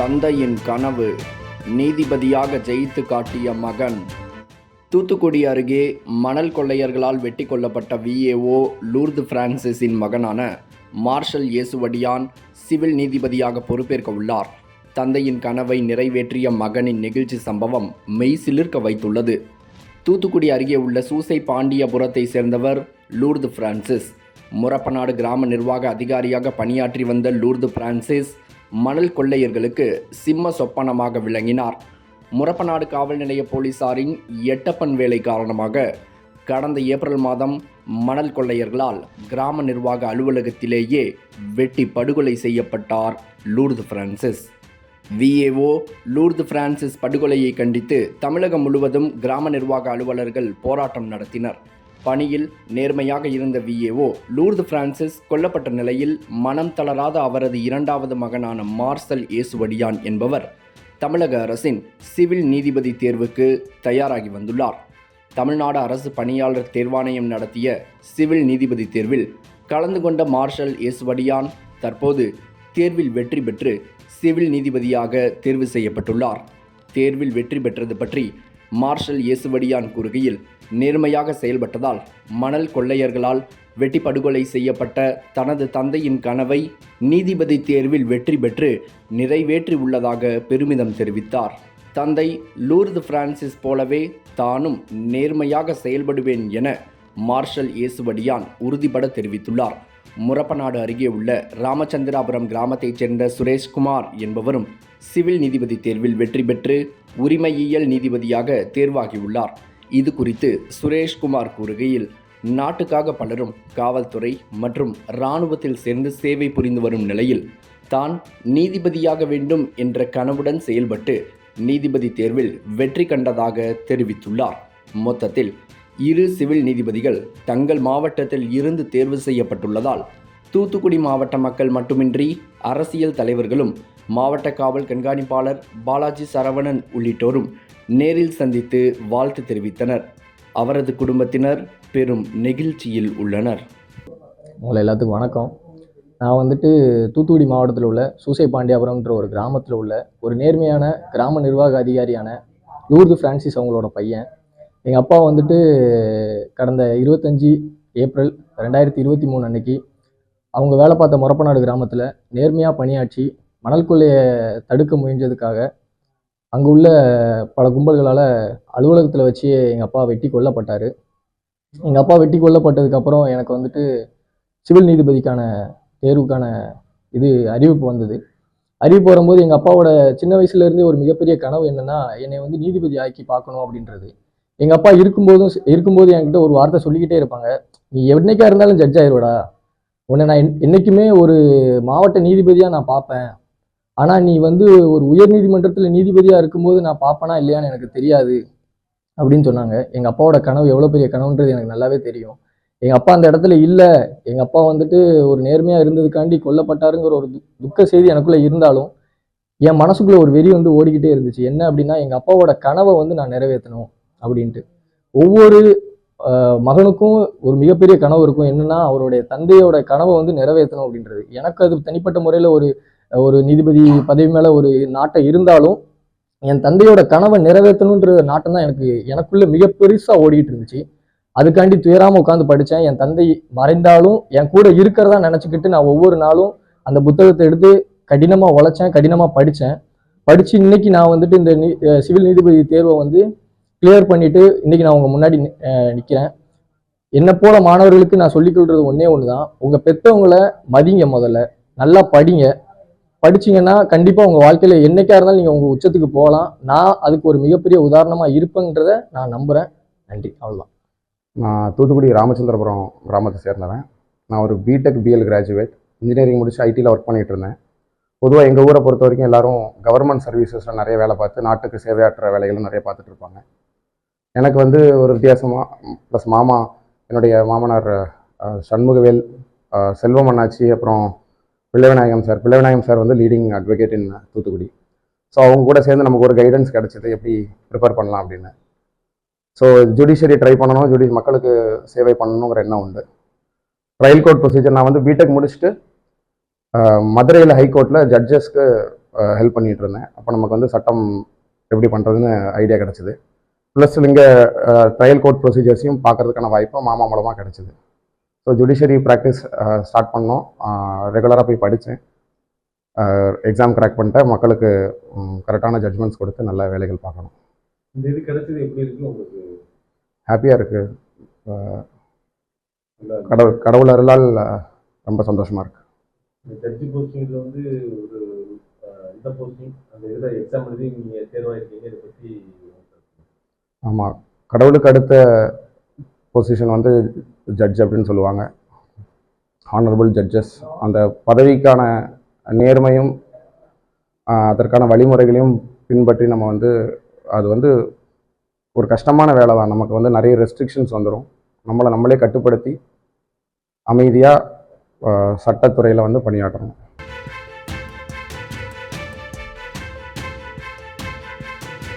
தந்தையின் கனவு நீதிபதியாக ஜெயித்து காட்டிய மகன். தூத்துக்குடி அருகே மணல் கொள்ளையர்களால் வெட்டி கொல்லப்பட்ட விஏஓ லூர்து பிரான்சிஸின் மகனான மார்ஷல் இயேசுவடியான் சிவில் நீதிபதியாக பொறுப்பேற்க உள்ளார். தந்தையின் கனவை நிறைவேற்றிய மகனின் நெகிழ்ச்சி சம்பவம் மெய் சிலிர்க்க வைத்துள்ளது. தூத்துக்குடி அருகே உள்ள சூசை பாண்டியபுரத்தை சேர்ந்தவர் லூர்து பிரான்சிஸ். முரப்பநாடு கிராம நிர்வாக அதிகாரியாக பணியாற்றி வந்த லூர்து பிரான்சிஸ் மணல் கொள்ளையர்களுக்கு சிம்ம சொப்பனமாக விளங்கினார். முரப்பநாடு காவல் நிலைய போலீசாரின் எட்டப்பன் வேலை காரணமாக கடந்த ஏப்ரல் மாதம் மணல் கொள்ளையர்களால் கிராம நிர்வாக அலுவலகத்திலேயே வெட்டி படுகொலை செய்யப்பட்டார் Lourdu Francis. VAO Lourdu Francis படுகொலையை கண்டித்து தமிழகம் முழுவதும் கிராம நிர்வாக அலுவலர்கள் போராட்டம் நடத்தினர். பணியில் நேர்மையாக இருந்த விஏஓ லூர்து பிரான்சிஸ் கொல்லப்பட்ட நிலையில் மனம் தளராத அவரது இரண்டாவது மகனான மார்சல் ஏசுவடியான் என்பவர் தமிழக அரசின் சிவில் நீதிபதி தேர்வுக்கு தயாராகி வந்துள்ளார். தமிழ்நாடு அரசு பணியாளர் தேர்வாணையம் நடத்திய சிவில் நீதிபதி தேர்வில் கலந்து கொண்ட மார்ஷல் ஏசுவடியான் தற்போது தேர்வில் வெற்றி பெற்று சிவில் நீதிபதியாக தேர்வு செய்யப்பட்டுள்ளார். தேர்வில் வெற்றி பெற்றது பற்றி மார்ஷல் இயேசுவடியான் கூறுகையில் நேர்மையாக செயல்பட்டதால் மணல் கொள்ளையர்களால் வெட்டி படுகொலை செய்யப்பட்ட தனது தந்தையின் கனவை நீதிபதி தேர்வில் வெற்றி பெற்று நிறைவேற்றி உள்ளதாக பெருமிதம் தெரிவித்தார். தந்தை லூர்து பிரான்சிஸ் போலவே தானும் நேர்மையாக செயல்படுவேன் என மார்ஷல் இயேசுவடியான் உறுதிபட தெரிவித்துள்ளார். முரப்பநாடு அருகே உள்ள ராமச்சந்திராபுரம் கிராமத்தைச் சேர்ந்த சுரேஷ்குமார் என்பவரும் சிவில் நீதிபதி தேர்வில் வெற்றி பெற்று உரிமையியல் நீதிபதியாக தேர்வாகியுள்ளார். இது குறித்து சுரேஷ்குமார் கூறுகையில் நாட்டுக்காக பலரும் காவல்துறை மற்றும் இராணுவத்தில் சேர்ந்து சேவை புரிந்து வரும் நிலையில் தான் நீதிபதியாக வேண்டும் என்ற கனவுடன் செயல்பட்டு நீதிபதி தேர்வில் வெற்றி கண்டதாக தெரிவித்துள்ளார். மொத்தத்தில் இரு சிவில் நீதிபதிகள் தங்கள் மாவட்டத்தில் இருந்து தேர்வு செய்யப்பட்டுள்ளதால் தூத்துக்குடி மாவட்ட மக்கள் மட்டுமின்றி அரசியல் தலைவர்களும் மாவட்ட காவல் கண்காணிப்பாளர் பாலாஜி சரவணன் உள்ளிட்டோரும் நேரில் சந்தித்து வாழ்த்து தெரிவித்தனர். அவரது குடும்பத்தினர் பெரும் நெகிழ்ச்சியில் உள்ளனர். உங்களை எல்லாத்துக்கும் வணக்கம். நான் வந்துட்டு தூத்துக்குடி மாவட்டத்தில் உள்ள சூசை பாண்டியாபுரம்ன்ற ஒரு கிராமத்தில் உள்ள ஒரு நேர்மையான கிராம நிர்வாக அதிகாரியான லூர்து ஃப்ரான்சிஸ் அவங்களோட பையன். எங்கள் அப்பா வந்துட்டு கடந்த இருபத்தஞ்சி ஏப்ரல் ரெண்டாயிரத்தி இருபத்தி மூணு அன்னைக்கு அவங்க வேலை பார்த்த முறப்பநாடு கிராமத்தில் நேர்மையாக பணியாற்றி மணல் கொள்ளையை தடுக்க முயன்றதுக்காக அங்கே உள்ள பல கும்பல்களால் அலுவலகத்தில் வச்சு எங்கள் அப்பா வெட்டி கொல்லப்பட்டார். எங்கள் அப்பா வெட்டி கொல்லப்பட்டதுக்கப்புறம் எனக்கு வந்துட்டு சிவில் நீதிபதிக்கான தேர்வுக்கான இது அறிவிப்பு வந்தது. அறிவிப்பு வரும்போது எங்கள் அப்பாவோட சின்ன வயசுலேருந்தே ஒரு மிகப்பெரிய கனவு என்னென்னா என்னை வந்து நீதிபதி ஆக்கி பார்க்கணும் அப்படின்றது. எங்கள் அப்பா இருக்கும்போதும் இருக்கும்போது என்கிட்ட ஒரு வார்த்தை சொல்லிக்கிட்டே இருப்பாங்க. நீ என்னைக்கா இருந்தாலும் ஜட்ஜ் ஆயிடுவடா உன்னை நான் என்- என்னைக்குமே ஒரு மாவட்ட நீதிபதியாக நான் பார்ப்பேன் ஆனால் நீ வந்து ஒரு உயர் நீதிமன்றத்தில் நீதிபதியாக இருக்கும்போது நான் பார்ப்பேனா இல்லையான்னு எனக்கு தெரியாது அப்படின்னு சொன்னாங்க. எங்கள் அப்பாவோட கனவு எவ்வளோ பெரிய கனவுன்றது எனக்கு நல்லாவே தெரியும். எங்கள் அப்பா அந்த இடத்துல இல்லை. எங்கள் அப்பா வந்துட்டு ஒரு நேர்மையாக இருந்ததுக்காண்டி கொல்லப்பட்டாருங்கிற ஒரு து- துக்க செய்தி எனக்குள்ளே இருந்தாலும் என் மனசுக்குள்ளே ஒரு வெறி வந்து ஓடிக்கிட்டே இருந்துச்சு. என்ன அப்படின்னா எங்கள் அப்பாவோட கனவை வந்து நான் நிறைவேற்றணும் அப்படின்ட்டு. ஒவ்வொரு மகனுக்கும் ஒரு மிகப்பெரிய கனவு இருக்கும். என்னன்னா அவருடைய தந்தையோட கனவை வந்து நிறைவேற்றணும் அப்படின்றது. எனக்கு அது தனிப்பட்ட முறையில் ஒரு ஒரு நீதிபதி பதவி மேலே ஒரு நாட்டம் இருந்தாலும் என் தந்தையோட கனவை நிறைவேற்றணுன்ற நாட்டம் தான் எனக்கு எனக்குள்ள மிக பெருசாக ஓடிக்கிட்டு இருந்துச்சு. அதுக்காண்டி துயராமல் உட்காந்து படித்தேன் என் தந்தை மறைந்தாலும் என் கூட இருக்கிறதா நினச்சிக்கிட்டு நான் ஒவ்வொரு நாளும் அந்த புத்தகத்தை எடுத்து கடினமாக உழைச்சேன் கடினமாக படித்தேன் படித்து இன்னைக்கு நான் வந்துட்டு இந்த நீ சிவில் நீதிபதி தேர்வை வந்து கிளியர் பண்ணிட்டு இன்னைக்கு நான் உங்க முன்னாடி நிற்கிறேன் என்னை போல மாணவர்களுக்கு நான் சொல்லிக்கொள்றது ஒன்றே ஒன்று தான் உங்கள் பெற்றவங்களை மதிங்க முதல்ல. நல்லா படிங்க. படிச்சீங்கன்னா கண்டிப்பாக உங்கள் வாழ்க்கையில் என்னைக்கா இருந்தாலும் நீங்கள் உங்கள் உச்சத்துக்கு போகலாம். நான் அதுக்கு ஒரு மிகப்பெரிய உதாரணமாக இருப்பேன்றதை நான் நம்புகிறேன் நன்றி. அவ்வளோதான் நான் தூத்துக்குடி ராமச்சந்திரபுரம் கிராமத்தை சேர்ந்தவன். நான் ஒரு பிடெக் பிஎல் கிராஜுவேட் இன்ஜினியரிங் முடிச்சு ஐடியில் ஒர்க் பண்ணிட்டு இருந்தேன். பொதுவாக எங்கள் ஊரை பொறுத்த வரைக்கும் எல்லாரும் கவர்மெண்ட் சர்வீசஸில் நிறைய வேலை பார்த்து நாட்டுக்கு சேவையாற்றுற வேலைகளும் நிறைய பார்த்துட்டு இருப்பாங்க. எனக்கு வந்து ஒரு வித்தியாசமாக ப்ளஸ் மாமா என்னுடைய மாமனார் சண்முகவேல் செல்வம் அண்ணாச்சி அப்புறம் பிள்ளைவிநாயகம் சார். பிள்ளைவிநாயகம் சார் வந்து leading advocate in Thoothukudi. So அவங்க கூட சேர்ந்து நமக்கு ஒரு கைடன்ஸ் கிடச்சிது. எப்படி ப்ரிப்பேர் பண்ணலாம் அப்படின்னு. ஸோ ஜுடிஷியரி ட்ரை பண்ணணும். ஜுடி மக்களுக்கு சேவை பண்ணணுங்கிற எண்ணம் உண்டு. ட்ரையல் கோர்ட் ப்ரொசீஜர் நான் வந்து பிடெக் முடிச்சுட்டு மதுரையில் ஹைகோர்ட்டில் ஜட்ஜஸ்க்கு ஹெல்ப் பண்ணிகிட்டு இருந்தேன். அப்போ நமக்கு வந்து சட்டம் எப்படி பண்ணுறதுன்னு ஐடியா கிடச்சிது. ப்ளஸ் இங்கே ட்ரையல் கோர்ட் ப்ரொசீஜர்ஸையும் பார்க்கறதுக்கான வாய்ப்பு மாமா மூலமாக கிடச்சிது. ஸோ ஜுடிஷியரி ப்ராக்டிஸ் ஸ்டார்ட் பண்ணோம். ரெகுலராக போய் படித்தேன் எக்ஸாம் கிராக் பண்ணிட்டேன். மக்களுக்கு கரெக்டான ஜட்ஜ்மெண்ட்ஸ் கொடுத்து நல்ல வேலைகள் பார்க்கணும். இந்த இது கிடைச்சது எப்படி இருக்கு உங்களுக்கு? ஹாப்பியாக இருக்குது கடவுள் கடவுள் அருளால் ரொம்ப சந்தோஷமாக இருக்குது ஜட்ஜி போஸ்டிங்ல வந்து ஒரு இந்த போஸ்டிங் அந்த இதில் எக்ஸாம் எழுதி நீங்க தேர்வாயிருக்கீங்க இதை பத்தி ஆமாம் கடவுளுக்கு அடுத்த பொசிஷன் வந்து ஜட்ஜ் அப்படின்னு சொல்லுவாங்க. ஹானரபுள் ஜட்ஜஸ் அந்த பதவிக்கான நேர்மையும் அதற்கான வழிமுறைகளையும் பின்பற்றி நம்ம வந்து அது வந்து ஒரு கஷ்டமான வேலை தான். நமக்கு வந்து நிறைய ரெஸ்ட்ரிக்ஷன்ஸ் வந்துடும் நம்மளை நம்மளே கட்டுப்படுத்தி அமைதியாக சட்டத்துறையில் வந்து பணியாற்றணும்.